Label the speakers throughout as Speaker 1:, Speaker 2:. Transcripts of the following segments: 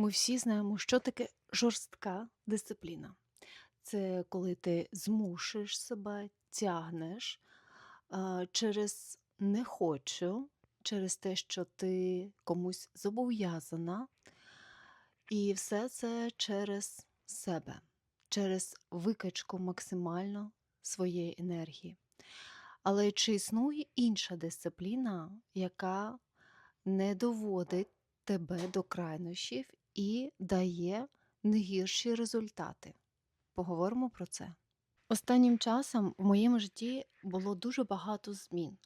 Speaker 1: Ми всі знаємо, що таке жорстка дисципліна. Це коли ти змушуєш себе, тягнеш через не хочу, через те, що ти комусь зобов'язана, і все це через себе, через викачку максимально своєї енергії. Але чи існує інша дисципліна, яка не доводить тебе до крайнощів і дає не гірші результати? Поговоримо про це. Останнім часом в моєму житті було дуже багато змін,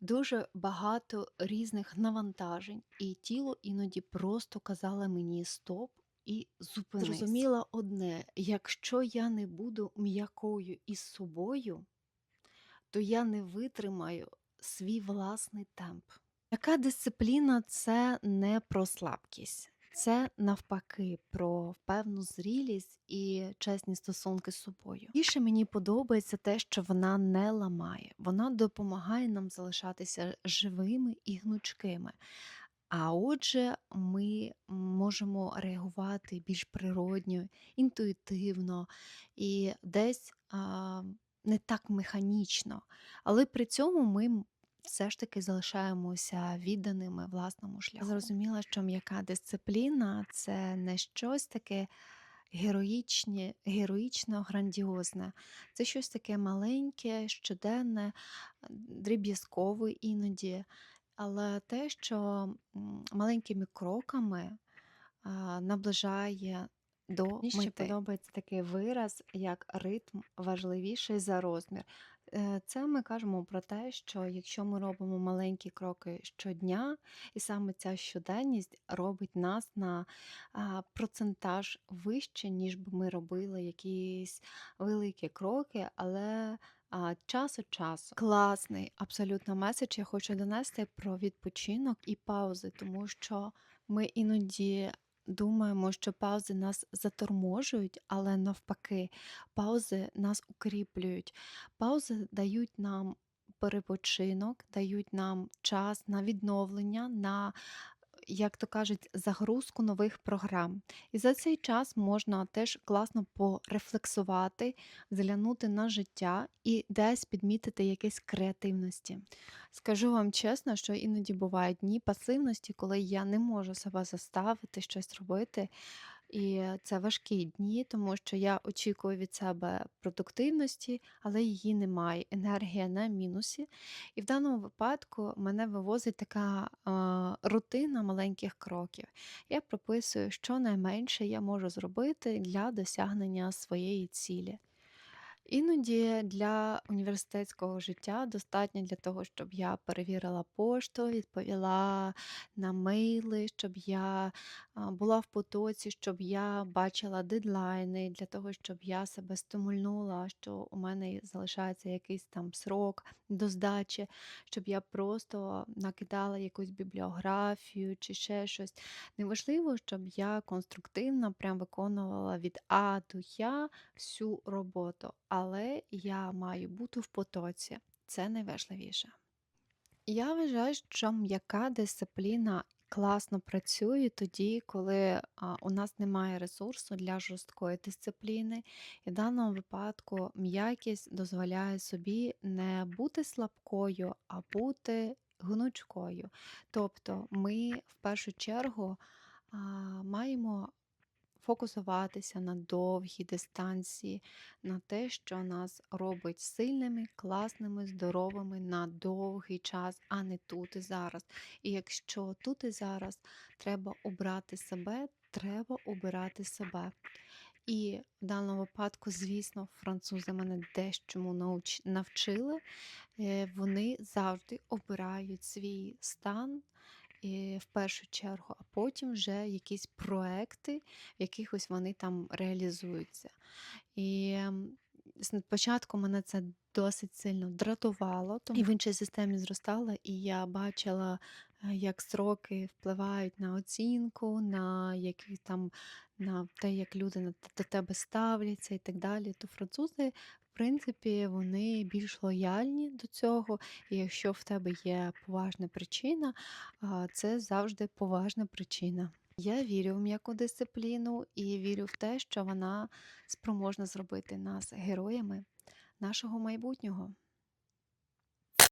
Speaker 1: дуже багато різних навантажень, і тіло іноді просто казало мені стоп і зупинись. Зрозуміла одне: якщо я не буду м'якою із собою, то я не витримаю свій власний темп. Яка дисципліна це не про слабкість, це навпаки про певну зрілість і чесні стосунки з собою. Більше мені подобається те, що вона не ламає, вона допомагає нам залишатися живими і гнучкими. А отже, ми можемо реагувати більш природньо, інтуїтивно і десь а, не так механічно, але при цьому ми все ж таки залишаємося відданими власному шляху. Зрозуміла, що м'яка дисципліна це не щось таке героїчне, героїчно грандіозне. Це щось таке маленьке, щоденне, дріб'язкове іноді, але те, що маленькими кроками наближає до
Speaker 2: Мені ще
Speaker 1: мети.
Speaker 2: подобається такий вираз, як ритм важливіший за розмір. Е, Це ми кажемо про те, що якщо ми робимо маленькі кроки щодня, і саме ця щоденність робить нас на процентаж вище, ніж би ми робили якісь великі кроки, але час від часу. Класний абсолютно меседж. Я хочу донести про відпочинок і паузи, тому що ми іноді думаємо, що паузи нас заторможують, але навпаки, паузи нас укріплюють. Паузи дають нам перепочинок, дають нам час на відновлення, на, як то кажуть, загрузку нових програм. І за цей час можна теж класно порефлексувати, зглянути на життя і десь підмітити якісь креативності. Скажу вам чесно, що іноді бувають дні пасивності, коли я не можу себе заставити щось робити. І це важкі дні, тому що я очікую від себе продуктивності, але її немає. Енергія на мінусі. І в даному випадку мене вивозить така е, рутина маленьких кроків. Я прописую, що найменше я можу зробити для досягнення своєї цілі. Іноді для університетського життя достатньо для того, щоб я перевірила пошту, відповіла на мейли, щоб я була в потоці, щоб я бачила дедлайни, для того, щоб я себе стимульнула, що у мене залишається якийсь там срок до здачі, щоб я просто накидала якусь бібліографію чи ще щось. Неважливо, щоб я конструктивно прям виконувала від А до Я всю роботу, але я маю бути в потоці. Це найважливіше. Я вважаю, що м'яка дисципліна класно працює тоді, коли у нас немає ресурсу для жорсткої дисципліни. І в даному випадку м'якість дозволяє собі не бути слабкою, а бути гнучкою. Тобто ми в першу чергу маємо фокусуватися на довгій дистанції, на те, що нас робить сильними, класними, здоровими на довгий час, а не тут і зараз. І якщо тут і зараз треба обрати себе, треба обирати себе. І в даному випадку, звісно, французи мене дещому навчили. Е, Вони завжди обирають свій стан е, в першу чергу, а потім вже якісь проекти, в якихось вони там реалізуються. І спочатку мене це досить сильно дратувало, тому і в іншій системі зростала, і я бачила, е, як строки впливають на оцінку, на які там на те, як люди на- до тебе ставляться і так далі. То французи, принципі, вони більш лояльні до цього. І якщо в тебе є поважна причина, це завжди поважна причина. Я вірю в м'яку дисципліну і вірю в те, що вона спроможна зробити нас героями нашого майбутнього.